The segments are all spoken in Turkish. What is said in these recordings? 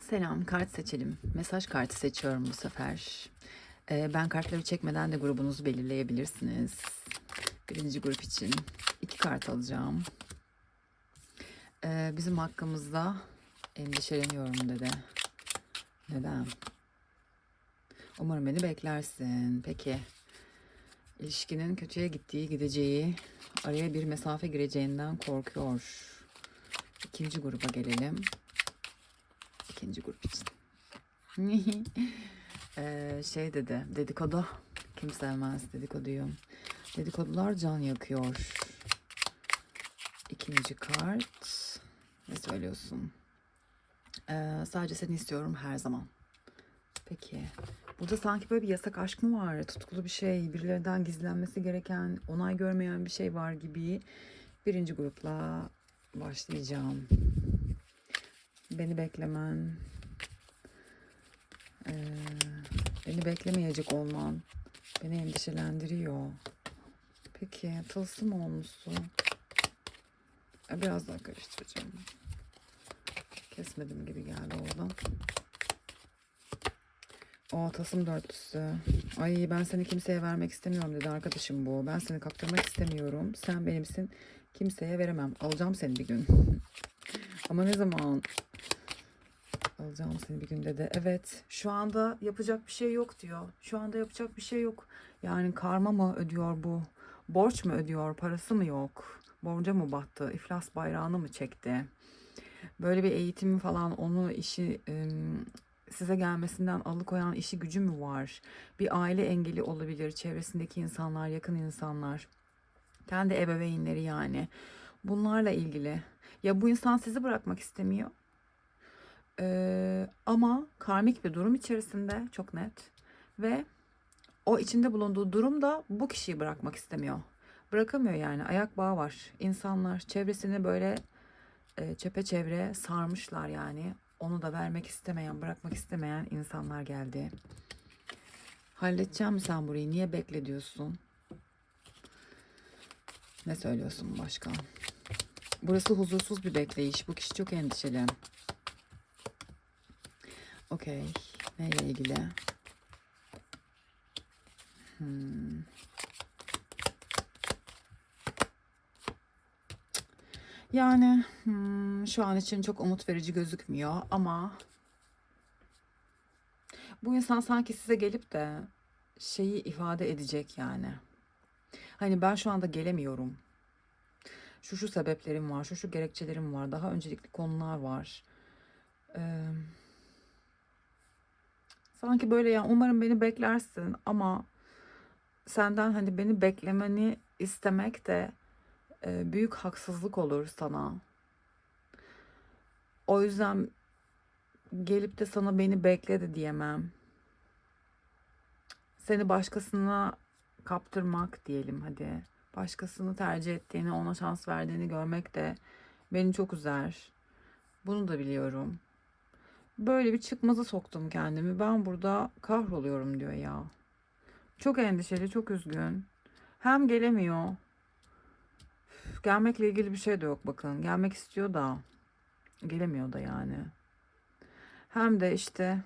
Selam, kart seçelim. Mesaj kartı seçiyorum bu sefer. Ee, ben kartları çekmeden de grubunuzu belirleyebilirsiniz. Birinci grup için iki kart alacağım. Ee, bizim hakkımızda endişeleniyorum dedi. Neden? Umarım beni beklersin. Peki. İlişkinin kötüye gittiği, gideceği, araya bir mesafe gireceğinden korkuyor. İkinci gruba gelelim. İkinci grup için. Ee, şey dedi, dedikodu. Kim sevmez dedikoduyu. Dedikodular can yakıyor. İkinci kart. Ne söylüyorsun? Ee, sadece seni istiyorum her zaman. Peki. Burada sanki böyle bir yasak aşk mı var? Tutkulu bir şey, birilerinden gizlenmesi gereken, onay görmeyen bir şey var gibi. Birinci grupla başlayacağım. Beni beklemen, ee, beni beklemeyecek olman beni endişelendiriyor. Peki tılsım olmuşsun. Ee, Biraz daha karıştıracağım. Kesmedim gibi geldi oradan. O tasım dörtlüsü. Ay ben seni kimseye vermek istemiyorum dedi arkadaşım bu. Ben seni kaptırmak istemiyorum. Sen benimsin. Kimseye veremem. Alacağım seni bir gün. Ama ne zaman? Alacağım seni bir gün dedi. Evet. Şu anda yapacak bir şey yok diyor. Şu anda yapacak bir şey yok. Yani karma mı ödüyor bu? Borç mu ödüyor? Parası mı yok? Borca mı battı? İflas bayrağını mı çekti? Böyle bir eğitim falan onu işi size gelmesinden alıkoyan işi gücü mü var? Bir aile engeli olabilir. Çevresindeki insanlar, yakın insanlar. Kendi ebeveynleri yani. Bunlarla ilgili. Ya bu insan sizi bırakmak istemiyor. Ee, ama karmik bir durum içerisinde çok net. Ve o içinde bulunduğu durum da bu kişiyi bırakmak istemiyor. Bırakamıyor yani. Ayak bağı var. İnsanlar çevresini böyle e, çepeçevre sarmışlar yani. Onu da vermek istemeyen, bırakmak istemeyen insanlar geldi. Halledeceğim mi sen burayı? Niye bekle diyorsun? Ne söylüyorsun başka? Burası huzursuz bir bekleyiş. Bu kişi çok endişeli. Okey. Neyle ilgili? Hmm. Yani hmm, şu an için çok umut verici gözükmüyor ama bu insan sanki size gelip de şeyi ifade edecek yani. Hani ben şu anda gelemiyorum. Şu şu sebeplerim var, şu şu gerekçelerim var, daha öncelikli konular var. Ee, sanki böyle ya umarım beni beklersin ama senden hani beni beklemeni istemek de e, büyük haksızlık olur sana. O yüzden gelip de sana beni bekle de diyemem. Seni başkasına kaptırmak diyelim hadi. Başkasını tercih ettiğini, ona şans verdiğini görmek de beni çok üzer. Bunu da biliyorum. Böyle bir çıkmaza soktum kendimi. Ben burada kahroluyorum diyor ya. Çok endişeli, çok üzgün. Hem gelemiyor. Üf, Gelmekle ilgili bir şey de yok bakın. Gelmek istiyor da gelemiyor da yani. Hem de işte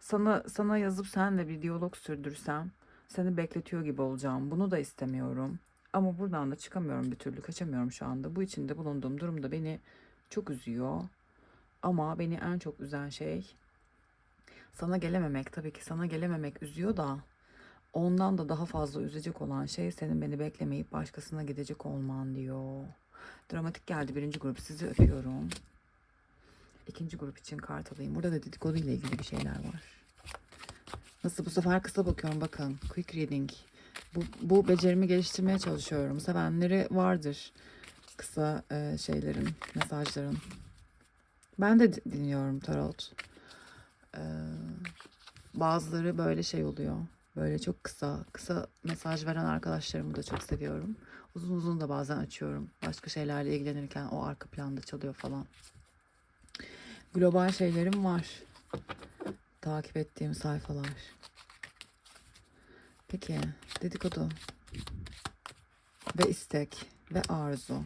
sana sana yazıp senle bir diyalog sürdürsem seni bekletiyor gibi olacağım. Bunu da istemiyorum. Ama buradan da çıkamıyorum bir türlü. Kaçamıyorum şu anda. Bu içinde bulunduğum durumda beni çok üzüyor. Ama beni en çok üzen şey sana gelememek. Tabii ki sana gelememek üzüyor da ondan da daha fazla üzecek olan şey senin beni beklemeyip başkasına gidecek olman diyor. Dramatik geldi birinci grup. Sizi öpüyorum. İkinci grup için kart alayım. Burada da dedikodu ile ilgili bir şeyler var. Nasıl bu sefer kısa bakıyorum bakın. Quick reading. Bu, bu becerimi geliştirmeye çalışıyorum. Sevenleri vardır. Kısa e, şeylerin, mesajların. Ben de di- dinliyorum tarot. Ee, bazıları böyle şey oluyor. Böyle çok kısa, kısa mesaj veren arkadaşlarımı da çok seviyorum. Uzun uzun da bazen açıyorum. Başka şeylerle ilgilenirken o arka planda çalıyor falan. Global şeylerim var. Takip ettiğim sayfalar. Peki, dedikodu ve istek ve arzu.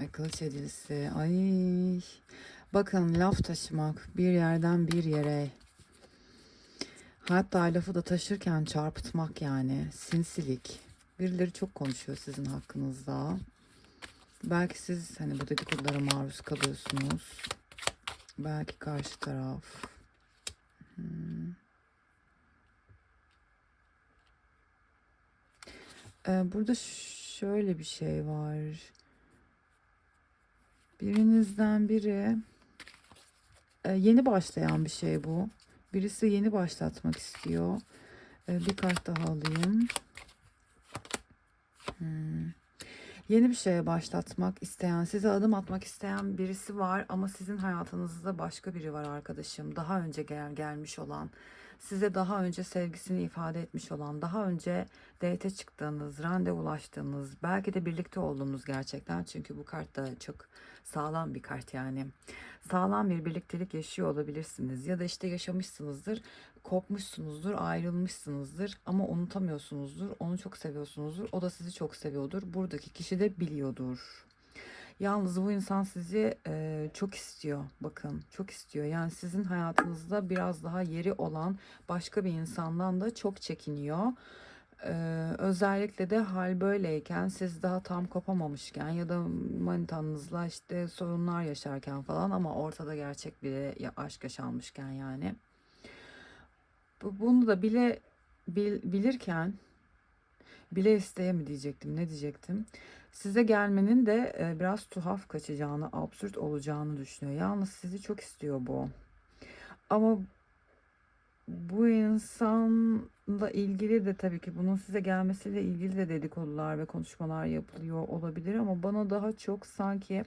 Ay kılıç edilisi. Ay. Bakın laf taşımak bir yerden bir yere. Hatta lafı da taşırken çarpıtmak yani. Sinsilik. Birileri çok konuşuyor sizin hakkınızda. Belki siz hani bu dedikodulara maruz kalıyorsunuz. Belki karşı taraf. Hmm. Ee, burada şöyle bir şey var. Birinizden biri e, yeni başlayan bir şey bu. Birisi yeni başlatmak istiyor. E, bir kart daha alayım. Hmm. Yeni bir şeye başlatmak isteyen, size adım atmak isteyen birisi var ama sizin hayatınızda başka biri var arkadaşım. Daha önce gel gelmiş olan, size daha önce sevgisini ifade etmiş olan, daha önce date çıktığınız, randevulaştığınız, belki de birlikte olduğunuz gerçekten. Çünkü bu kart da çok sağlam bir kart yani. Sağlam bir birliktelik yaşıyor olabilirsiniz ya da işte yaşamışsınızdır, kopmuşsunuzdur, ayrılmışsınızdır ama unutamıyorsunuzdur. Onu çok seviyorsunuzdur. O da sizi çok seviyordur. Buradaki kişi de biliyordur. Yalnız bu insan sizi e, çok istiyor. Bakın çok istiyor. Yani sizin hayatınızda biraz daha yeri olan başka bir insandan da çok çekiniyor. Ee, özellikle de hal böyleyken siz daha tam kopamamışken ya da manitanızla işte sorunlar yaşarken falan ama ortada gerçek bir aşk yaşanmışken yani. Bu- Bunu da bile bil- bilirken bile isteye mi diyecektim ne diyecektim. Size gelmenin de e, biraz tuhaf kaçacağını, absürt olacağını düşünüyor. Yalnız sizi çok istiyor bu. Ama bu insanla ilgili de tabii ki bunun size gelmesiyle ilgili de dedikodular ve konuşmalar yapılıyor olabilir ama bana daha çok sanki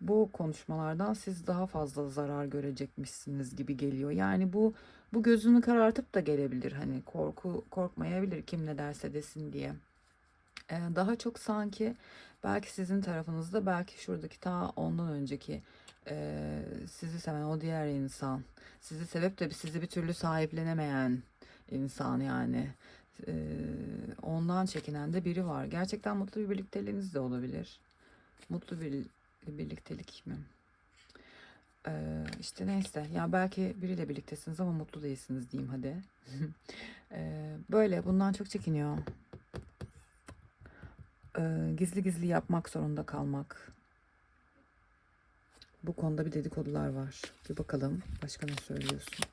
bu konuşmalardan siz daha fazla zarar görecekmişsiniz gibi geliyor. Yani bu bu gözünü karartıp da gelebilir. Hani korku korkmayabilir kim ne derse desin diye. Ee, daha çok sanki belki sizin tarafınızda belki şuradaki ta ondan önceki e, sizi seven o diğer insan sizi sevip de sizi bir türlü sahiplenemeyen insan yani Ee, ondan çekinen de biri var. Gerçekten mutlu bir birlikteliğiniz de olabilir. Mutlu bir birliktelik mi? Ee, işte neyse ya belki biriyle birliktesiniz ama mutlu değilsiniz diyeyim hadi. Ee, böyle bundan çok çekiniyor. Ee, gizli gizli yapmak zorunda kalmak. Bu konuda bir dedikodular var. Bir bakalım başka ne söylüyorsun?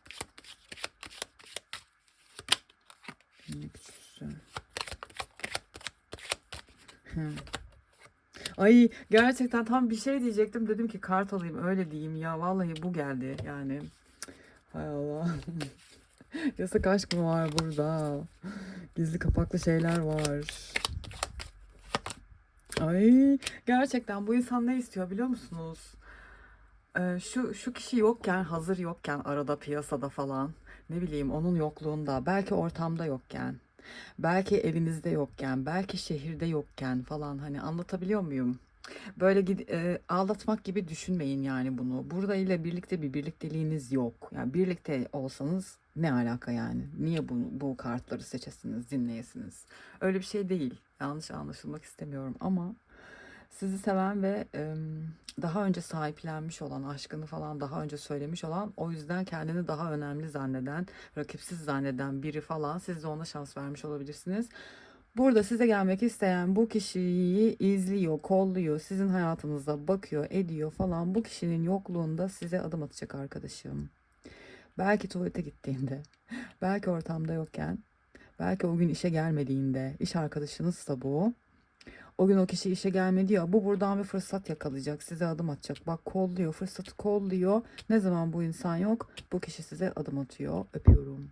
Ay gerçekten tam bir şey diyecektim. Dedim ki kart alayım öyle diyeyim ya. Vallahi bu geldi yani. Hay Allah. Yasak aşk mı var burada? Gizli kapaklı şeyler var. Ay gerçekten bu insan ne istiyor biliyor musunuz? Ee, şu şu kişi yokken hazır yokken arada piyasada falan ne bileyim onun yokluğunda belki ortamda yokken belki evinizde yokken belki şehirde yokken falan hani anlatabiliyor muyum? Böyle e, aldatmak gibi düşünmeyin yani bunu. Burada ile birlikte bir birlikteliğiniz yok. Yani birlikte olsanız ne alaka yani? Niye bu, bu kartları seçesiniz, dinleyesiniz? Öyle bir şey değil. Yanlış anlaşılmak istemiyorum ama sizi seven ve e, daha önce sahiplenmiş olan, aşkını falan daha önce söylemiş olan, o yüzden kendini daha önemli zanneden, rakipsiz zanneden biri falan siz de ona şans vermiş olabilirsiniz. Burada size gelmek isteyen bu kişiyi izliyor, kolluyor, sizin hayatınıza bakıyor, ediyor falan. Bu kişinin yokluğunda size adım atacak arkadaşım. Belki tuvalete gittiğinde, belki ortamda yokken, belki o gün işe gelmediğinde, iş arkadaşınızsa bu. O gün o kişi işe gelmedi ya bu buradan bir fırsat yakalayacak size adım atacak bak kolluyor fırsatı kolluyor ne zaman bu insan yok bu kişi size adım atıyor öpüyorum.